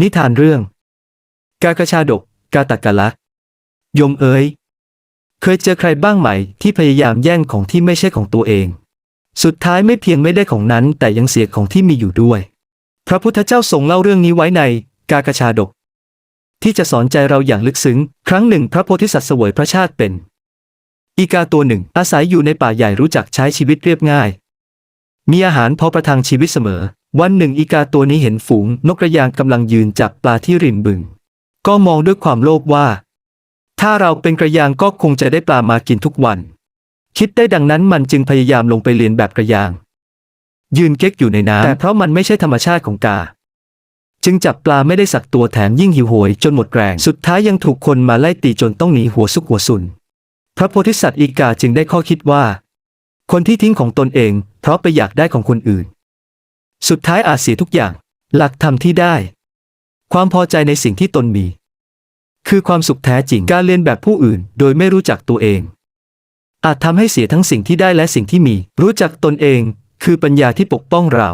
นิทานเรื่อง กากระชาดก กาตกะละยมเอ๋ยเคยเจอใครบ้างไหมที่พยายามแย่งของที่ไม่ใช่ของตัวเอง สุดท้ายไม่เพียงไม่ได้ของนั้น แต่ยังเสียของที่มีอยู่ด้วย พระพุทธเจ้าทรงเล่าเรื่องนี้ไว้ในกากระชาดก ที่จะสอนใจเราอย่างลึกซึ้ง ครั้งหนึ่งพระโพธิสัตว์เสวยพระชาติเป็น อีกาตัวหนึ่งอาศัยอยู่ในป่าใหญ่รู้จักใช้ชีวิตเรียบง่าย มีอาหารพอประทังชีวิตเสมอ วันหนึ่งอีกาตัวนี้เห็นฝูงนกกระยางกำลังยืนจับปลาที่ริมบึง ก็มองด้วยความโลภว่า ถ้าเราเป็นกระยางก็คงจะได้ปลามากินทุกวัน คิดได้ดังนั้นมันจึงพยายามลงไปเรียนแบบกระยาง ยืนเก๊กอยู่ในน้ำแต่เพราะมันไม่ใช่ธรรมชาติของกา จึงจับปลาไม่ได้สักตัวแถมยิ่งหิวโหยจนหมดแรงสุดท้ายยังถูกคนมาไล่ตีจนต้องหนีหัวซุกหัวซุน พระโพธิสัตว์อีกาจึงได้ข้อคิดว่า คนที่ทิ้งของตนเอง เพราะไปอยากได้ของคนอื่น สุดท้ายอาจเสียทุกอย่าง หลักธรรมที่ได้ ความพอใจในสิ่งที่ตนมี คือความสุขแท้จริงการเรียนแบบผู้อื่น โดยไม่รู้จักตัวเอง อาจทำให้เสียทั้งสิ่งที่ได้และสิ่งที่มี รู้จักตนเอง คือปัญญาที่ปกป้องเรา